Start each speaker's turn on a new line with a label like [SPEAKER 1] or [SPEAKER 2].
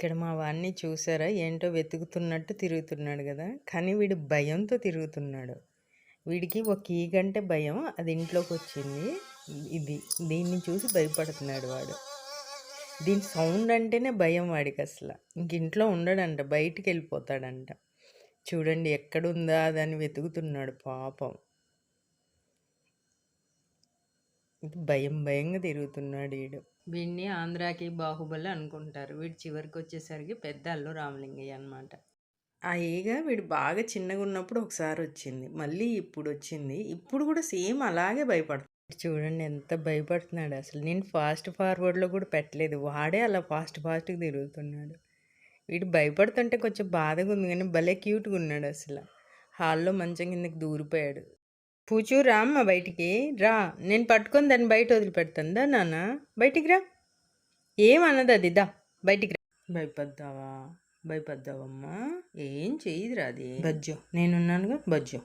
[SPEAKER 1] ఇక్కడ మా వాడిని చూసారా? ఏంటో వెతుకుతున్నట్టు తిరుగుతున్నాడు కదా. కానీ వీడు భయంతో తిరుగుతున్నాడు. వీడికి ఒక ఈగంటే భయం అది ఇంట్లోకి వచ్చింది. ఇది దీన్ని చూసి భయపడుతున్నాడు వాడు. దీని సౌండ్ అంటేనే భయం వాడికి అసలు. ఇంక ఇంట్లో ఉండడంట బయటికి వెళ్ళిపోతాడంట. చూడండి ఎక్కడుందా అని వెతుకుతున్నాడు పాపం. భయం భయంగా తిరుగుతున్నాడు వీడు వీడిని ఆంధ్రాకి బాహుబలి అనుకుంటారు. వీడు చివరికి వచ్చేసరికి పెద్ద అల్లు రామలింగయ్య అనమాట ఆ ఈగ వీడు బాగా చిన్నగా ఉన్నప్పుడు ఒకసారి వచ్చింది. మళ్ళీ ఇప్పుడు వచ్చింది. ఇప్పుడు కూడా సేమ్ అలాగే భయపడుతుంది చూడండి ఎంత భయపడుతున్నాడు అసలు. నేను ఫాస్ట్ ఫార్వర్డ్లో కూడా పెట్టలేదు. వాడే అలా ఫాస్ట్ ఫాస్ట్గా తిరుగుతున్నాడు. వీడు భయపడుతుంటే కొంచెం బాధగా ఉంది కానీ భలే క్యూట్గా ఉన్నాడు అసలు. హాల్లో మంచం కిందకి దూరిపోయాడు. పూచు రా అమ్మ బయటికి. రా. నేను పట్టుకొని దాన్ని బయట వదిలిపెడతాను. దా నాన్న. బయటికి రా. ఏమన్నది అది? దా. బయటికి రా. భయపడ్డావా? భయపడ్డావమ్మా? ఏం చేయదురా అది? బజ్జో. నేనున్నానుగా? బజ్జో.